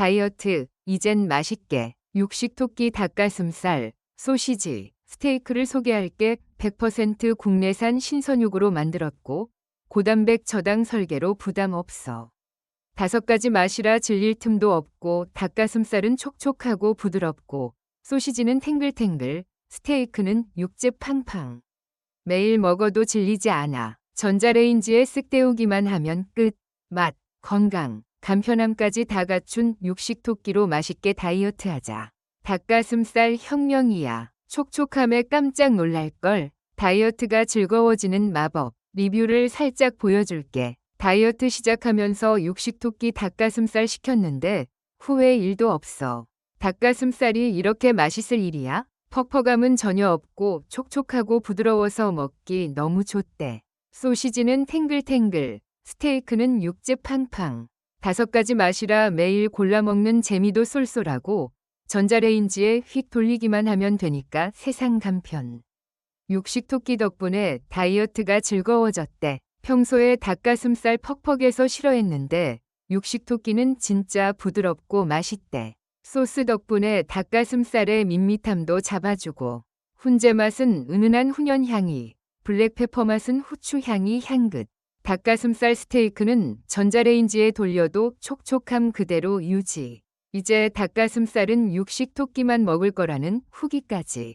다이어트, 이젠 맛있게, 육식 토끼 닭가슴살, 소시지, 스테이크를 소개할게 100% 국내산 신선육으로 만들었고, 고단백 저당 설계로 부담 없어. 다섯 가지 맛이라 질릴 틈도 없고, 닭가슴살은 촉촉하고 부드럽고, 소시지는 탱글탱글, 스테이크는 육즙 팡팡. 매일 먹어도 질리지 않아. 전자레인지에 쓱 데우기만 하면 끝. 맛, 건강, 간편함까지 다 갖춘 육식 토끼로 맛있게 다이어트하자. 닭가슴살 혁명이야. 촉촉함에 깜짝 놀랄걸. 다이어트가 즐거워지는 마법. 리뷰를 살짝 보여줄게. 다이어트 시작하면서 육식 토끼 닭가슴살 시켰는데 후회 일도 없어. 닭가슴살이 이렇게 맛있을 일이야? 퍽퍽함은 전혀 없고 촉촉하고 부드러워서 먹기 너무 좋대. 소시지는 탱글탱글, 스테이크는 육즙 팡팡. 다섯 가지 맛이라 매일 골라 먹는 재미도 쏠쏠하고 전자레인지에 휙 돌리기만 하면 되니까 세상 간편. 육식 토끼 덕분에 다이어트가 즐거워졌대. 평소에 닭가슴살 퍽퍽해서 싫어했는데 육식 토끼는 진짜 부드럽고 맛있대. 소스 덕분에 닭가슴살의 밋밋함도 잡아주고 훈제 맛은 은은한 훈연향이, 블랙페퍼 맛은 후추향이 향긋. 닭가슴살 스테이크는 전자레인지에 돌려도 촉촉함 그대로 유지. 이제 닭가슴살은 육식 토끼만 먹을 거라는 후기까지.